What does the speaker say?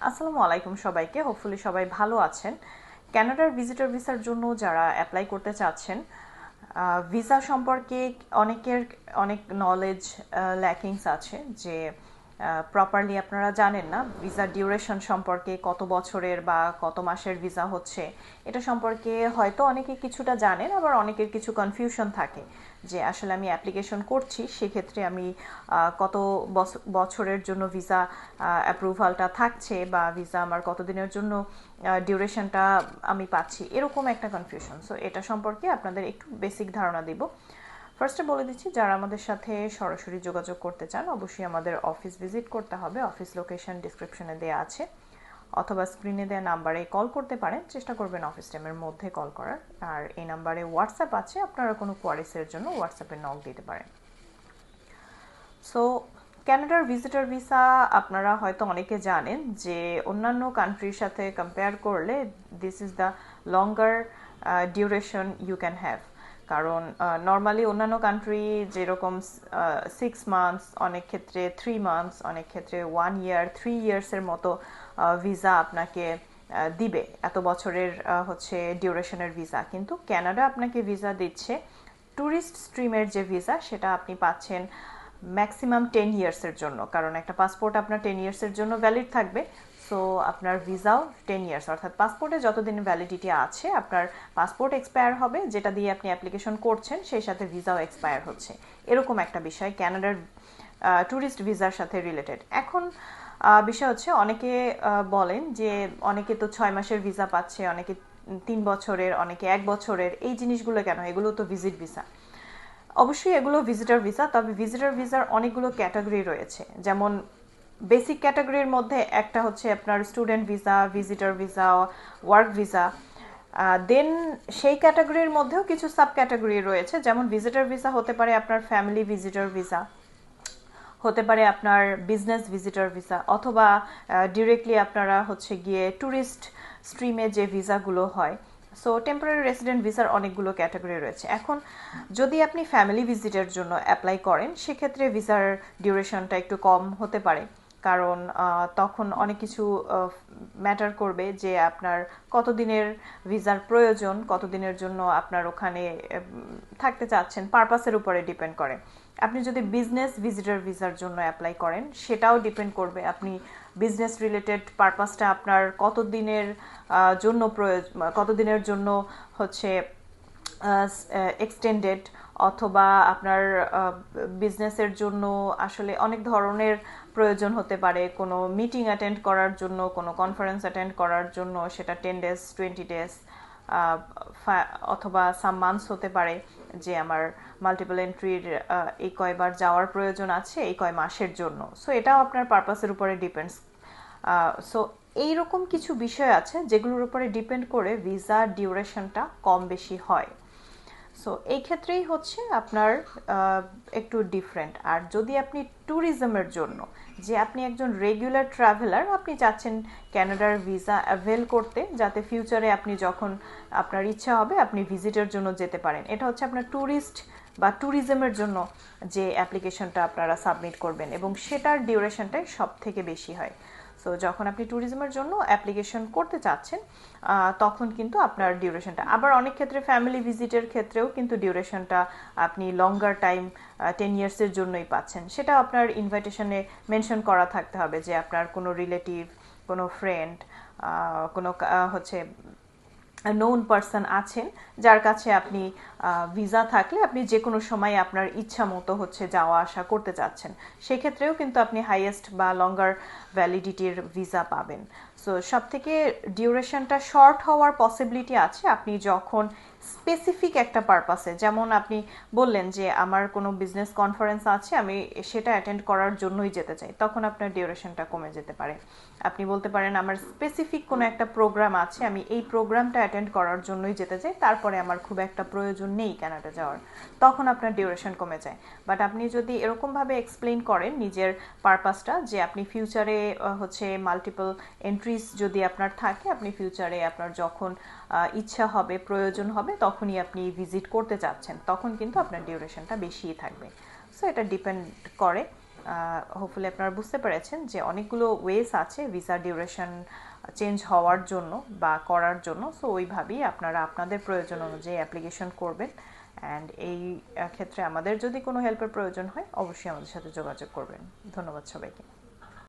আসসালামু আলাইকুম সবাইকে। হোপফুলি সবাই ভালো আছেন। ক্যানাডার ভিজিটর ভিসার জন্য যারা অ্যাপ্লাই করতে চাচ্ছেন ভিসা সম্পর্কে অনেকের অনেক নলেজ ল্যাকিংস আছে যে প্রপারলি আপনারা জানেন না ভিসা ডিউরেশন সম্পর্কে কত বছরের বা কত মাসের ভিসা হচ্ছে, এটা সম্পর্কে হয়তো অনেকে কিছুটা জানেন, আবার অনেকের কিছু কনফিউশন থাকে যে আসলে আমি অ্যাপ্লিকেশন করছি, সেক্ষেত্রে আমি কত বছরের জন্য ভিসা অ্যাপ্রুভালটা থাকছে বা ভিসা আমার কতদিনের জন্য ডিউরেশনটা আমি পাচ্ছি, এরকম একটা কনফিউশন সো এটা সম্পর্কে আপনাদের একটু বেসিক ধারণা দিব। ফার্স্টে বলে দিচ্ছি, যারা আমাদের সাথে সরাসরি যোগাযোগ করতে চান, অবশ্যই আমাদের অফিস ভিজিট করতে হবে। অফিস লোকেশন ডিসক্রিপশনে দেওয়া আছে। অথবা স্ক্রিনে দেওয়া নাম্বারে কল করতে পারেন। চেষ্টা করবেন অফিস টাইমের মধ্যে কল করার। আর এই নাম্বারে হোয়াটসঅ্যাপ আছে। আপনারা কোনো কোয়ারিসের জন্য হোয়াটসঅ্যাপে নক দিতে পারেন। সো ক্যানাডার ভিজিটর ভিসা আপনারা হয়তো অনেকে জানেন যে, অন্যান্য কান্ট্রির সাথে কম্পেয়ার করলে this is the longer duration you can have কারণ নর্মালি অন্যান্য কান্ট্রি যেরকম সিক্স মান্থস অনেক ক্ষেত্রে থ্রি মান্থস অনেক ক্ষেত্রে ওয়ান ইয়ার থ্রি ইয়ার্সের মতো ভিসা আপনাকে দিবে। এত বছরের হচ্ছে ডিউরেশনের ভিসা কিন্তু ক্যানাডা আপনাকে ভিসা দিচ্ছে। ট্যুরিস্ট স্ট্রিমের যে ভিসা সেটা আপনি পাচ্ছেন ম্যাক্সিমাম টেন ইয়ার্সের জন্য, কারণ একটা পাসপোর্ট আপনার টেন ইয়ার্সের জন্য ভ্যালিড থাকবে। সো আপনার ভিসাও টেন ইয়ার্স অর্থাৎ পাসপোর্টে যতদিন ভ্যালিডিটি আছে, আপনার পাসপোর্ট এক্সপায়ার হবে, যেটা দিয়ে আপনি অ্যাপ্লিকেশন করছেন, সেই সাথে ভিসাও এক্সপায়ার হচ্ছে। এরকম একটা বিষয় ক্যানাডার ট্যুরিস্ট ভিসার সাথে রিলেটেড এখন বিষয় হচ্ছে, অনেকে বলেন যে অনেকে তো ছয় মাসের ভিসা পাচ্ছে, অনেকে তিন বছরের, অনেকে এক বছরের, এই জিনিসগুলো কেন? এগুলো তো ভিজিট ভিসা অবশ্যই এগুলো ভিজিটর ভিসা তবে ভিজিটর ভিসার অনেকগুলো ক্যাটাগরি রয়েছে। যেমন বেসিক ক্যাটাগরির মধ্যে একটা হচ্ছে আপনার student visa visitor visa work visa then সেই ক্যাটাগরির মধ্যেও কিছু সাব ক্যাটাগরি রয়েছে, যেমন ভিজিটর ভিসা হতে পারে আপনার ফ্যামিলি ভিজিটর ভিসা হতে পারে আপনার বিজনেস ভিজিটর ভিসা অথবা ডিরেক্টলি আপনারা হচ্ছে গিয়ে ট্যুরিস্ট স্ট্রিমে যে ভিসাগুলো হয়। সো টেম্পোরারি রেসিডেন্ট ভিসার অনেকগুলো ক্যাটাগরি রয়েছে। এখন যদি আপনি ফ্যামিলি ভিজিটের জন্য অ্যাপ্লাই করেন, সেক্ষেত্রে ভিসার ডিউরেশনটা একটু কম হতে পারে। কারণ তখন অনেক কিছু ম্যাটার করবে যে আপনার কতদিনের ভিসার প্রয়োজন, কতদিনের জন্য আপনার ওখানে থাকতে চাচ্ছেন পারপাসের উপরে ডিপেন্ড করে। আপনি যদি বিজনেস ভিজিটার ভিসার জন্য অ্যাপ্লাই করেন, সেটাও ডিপেন্ড করবে। আপনি বিজনেস রিলেটেড পারপাসটা আপনার কতদিনের জন্য প্রয়োজন কতদিনের জন্য হচ্ছে এক্সটেন্ডেড অথবা আপনার বিজনেসের জন্য আসলে অনেক ধরনের প্রয়োজন হতে পারে। কোনো মিটিং অ্যাটেন্ড করার জন্য, কোনো কনফারেন্স অ্যাটেন্ড করার জন্য সেটা টেন ডেজ টোয়েন্টি ডেজ অথবা সাম মান্থস হতে পারে যে আমার মাল্টিপল এন্ট্রির এই কয়বার যাওয়ার প্রয়োজন আছে এই কয় মাসের জন্য। সো এটাও আপনার পারপাসের উপরে ডিপেন্ডস সো এইরকম কিছু বিষয় আছে যেগুলোর উপরে ডিপেন্ড করে ভিসা ডিউরেশনটা কম বেশি হয়। সো এই ক্ষেত্রেই হচ্ছে আপনার একটু ডিফারেন্ট আর যদি আপনি ট্যুরিজমের জন্য, যে আপনি একজন রেগুলার ট্রাভেলার আপনি চাচ্ছেন ক্যানাডার ভিসা অ্যাভেল করতে, যাতে ফিউচারে আপনি যখন আপনার ইচ্ছা হবে, আপনি ভিজিটের জন্য যেতে পারেন। এটা হচ্ছে আপনার ট্যুরিস্ট বা ট্যুরিজমের জন্য যে অ্যাপ্লিকেশনটা আপনারা সাবমিট করবেন এবং সেটার ডিউরেশনটাই সব থেকে বেশি হয়। সো যখন আপনি ট্যুরিজমের জন্য অ্যাপ্লিকেশন করতে চাচ্ছেন তখন কিন্তু আপনার ডিউরেশনটা আবার অনেক ক্ষেত্রে ফ্যামিলি ভিজিটের ক্ষেত্রেও কিন্তু ডিউরেশনটা আপনি লঙ্গার টাইম টেন ইয়ার্সের জন্যই পাচ্ছেন। সেটা আপনার ইনভাইটেশনে মেনশন করা থাকতে হবে যে আপনার কোনো রিলেটিভ কোনো ফ্রেন্ড কোনো হচ্ছে নোন পার্সন আছেন, যার কাছে আপনি ভিসা থাকলে আপনি যে কোনো সময় আপনার ইচ্ছা মতো হচ্ছে যাওয়া আসা করতে চাচ্ছেন। সেক্ষেত্রেও কিন্তু আপনি হাইয়েস্ট বা লঙ্গার ভ্যালিডিটির ভিসা পাবেন। সো সব থেকে ডিউরেশনটা শর্ট হওয়ার পসিবিলিটি আছে। আপনি যখন স্পেসিফিক একটা পারপাসে যেমন আপনি বললেন যে, আমার কোনো বিজনেস কনফারেন্স আছে, আমি সেটা অ্যাটেন্ড করার জন্যই যেতে চাই। তখন আপনার ডিউরেশনটা কমে যেতে পারে। আপনি বলতে পারেন, আমার স্পেসিফিক কোনো একটা প্রোগ্রাম আছে, আমি এই প্রোগ্রামটা অ্যাটেন্ড করার জন্যই যেতে চাই। তারপরে আমার খুব একটা প্রয়োজন নেই ক্যানাডা যাওয়ার। তখন আপনার ডিউরেশন কমে যায়। বাট আপনি যদি এরকমভাবে এক্সপ্লেন করেন নিজের পারপাসটা যে আপনি ফিউচারে হচ্ছে মাল্টিপল এন্ট্রিজ যদি আপনার থাকে, আপনি ফিউচারে আপনার যখন ইচ্ছা হবে, প্রয়োজন হবে তখনই আপনি ভিজিট করতে চাচ্ছেন, তখন কিন্তু আপনার ডিউরেশনটা বেশিই থাকবে। সো এটা ডিপেন্ড করে। হোপফুলি আপনারা বুঝতে পেরেছেন যে অনেকগুলো ওয়েস আছে ভিসা ডিউরেশন চেঞ্জ হওয়ার জন্য বা করার জন্য। সো ওইভাবেই আপনারা আপনাদের প্রয়োজন অনুযায়ী অ্যাপ্লিকেশন করবেন। অ্যান্ড এই ক্ষেত্রে আমাদের যদি কোনো হেল্পের প্রয়োজন হয়, অবশ্যই আমাদের সাথে যোগাযোগ করবেন। ধন্যবাদ সবাইকে।